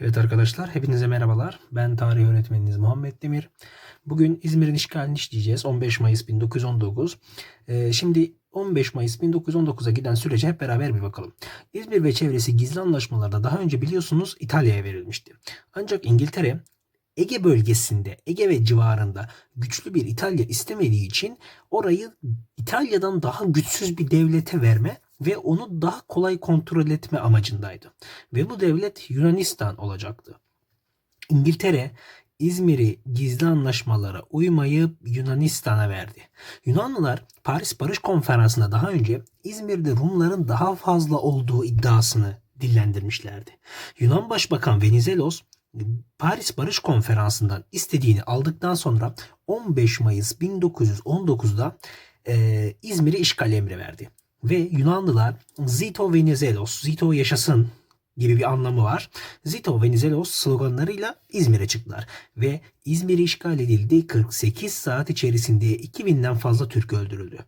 Evet arkadaşlar, hepinize merhabalar. Ben tarih öğretmeniniz Muhammed Demir. Bugün İzmir'in işgalini işleyeceğiz. 15 Mayıs 1919. Ee, şimdi 15 Mayıs 1919'a giden sürece hep beraber bir bakalım. İzmir ve çevresi gizli anlaşmalarda daha önce biliyorsunuz İtalya'ya verilmişti. Ancak İngiltere Ege bölgesinde, Ege ve civarında güçlü bir İtalya istemediği için orayı İtalya'dan daha güçsüz bir devlete verme ve onu daha kolay kontrol etme amacındaydı. Ve bu devlet Yunanistan olacaktı. İngiltere İzmir'i gizli anlaşmalara uymayıp Yunanistan'a verdi. Yunanlılar Paris Barış Konferansı'nda daha önce İzmir'de Rumların daha fazla olduğu iddiasını dillendirmişlerdi. Yunan Başbakan Venizelos Paris Barış Konferansı'ndan istediğini aldıktan sonra 15 Mayıs 1919'da e, İzmir'i işgal emri verdi. Ve Yunanlılar Zito Venizelos, Zito yaşasın gibi bir anlamı var. Zito Venizelos sloganlarıyla İzmir'e çıktılar ve İzmir işgal edildi. 48 saat içerisinde 2000'den fazla Türk öldürüldü.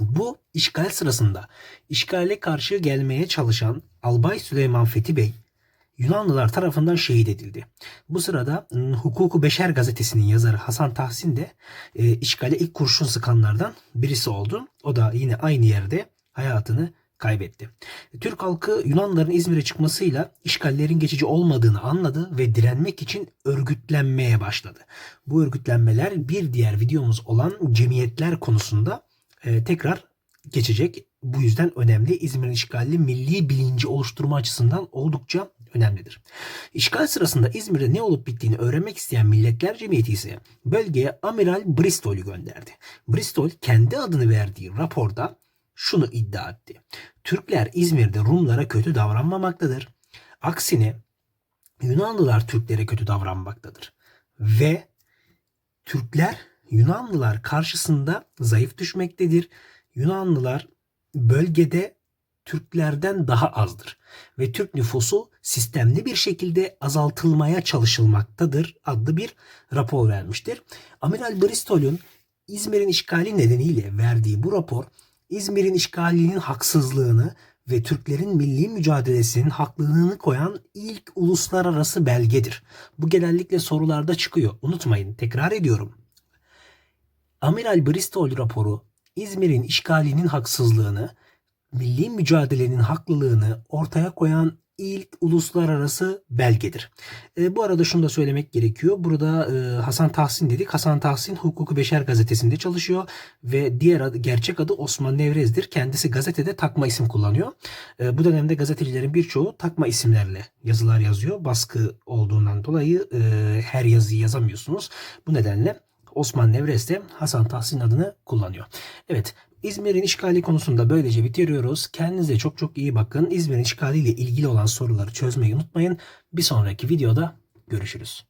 Bu işgal sırasında işgale karşı gelmeye çalışan Albay Süleyman Fethi Bey Yunanlılar tarafından şehit edildi. Bu sırada ım, Hukuku Beşer gazetesinin yazarı Hasan Tahsin de e, işgale ilk kurşun sıkanlardan birisi oldu. O da yine aynı yerde hayatını kaybetti. Türk halkı Yunanlıların İzmir'e çıkmasıyla işgallerin geçici olmadığını anladı ve direnmek için örgütlenmeye başladı. Bu örgütlenmeler bir diğer videomuz olan cemiyetler konusunda e, tekrar geçecek. Bu yüzden önemli. İzmir'in işgali milli bilinci oluşturma açısından oldukça önemlidir. İşgal sırasında İzmir'de ne olup bittiğini öğrenmek isteyen Milletler Cemiyeti ise bölgeye Amiral Bristol'ü gönderdi. Bristol kendi adını verdiği raporda şunu iddia etti. Türkler İzmir'de Rumlara kötü davranmamaktadır. Aksine Yunanlılar Türklere kötü davranmaktadır. Ve Türkler Yunanlılar karşısında zayıf düşmektedir. Yunanlılar bölgede Türklerden daha azdır ve Türk nüfusu sistemli bir şekilde azaltılmaya çalışılmaktadır adlı bir rapor vermiştir. Amiral Bristol'ün İzmir'in işgali nedeniyle verdiği bu rapor İzmir'in işgalinin haksızlığını ve Türklerin milli mücadelesinin haklılığını koyan ilk uluslararası belgedir. Bu genellikle sorularda çıkıyor. Unutmayın, tekrar ediyorum. Amiral Bristol raporu İzmir'in işgalinin haksızlığını, milli mücadelenin haklılığını ortaya koyan ilk uluslararası belgedir. E, bu arada şunu da söylemek gerekiyor. Burada e, Hasan Tahsin dedik. Hasan Tahsin Hukuku Beşer gazetesinde çalışıyor ve diğer adı, gerçek adı Osman Nevrez'dir. Kendisi gazetede takma isim kullanıyor. E, bu dönemde gazetecilerin birçoğu takma isimlerle yazılar yazıyor. Baskı olduğundan dolayı e, her yazıyı yazamıyorsunuz. Bu nedenle Osman Nevrez de Hasan Tahsin adını kullanıyor. Evet İzmir'in işgali konusunda böylece bitiriyoruz. Kendinize çok çok iyi bakın. İzmir'in işgaliyle ilgili olan soruları çözmeyi unutmayın. Bir sonraki videoda görüşürüz.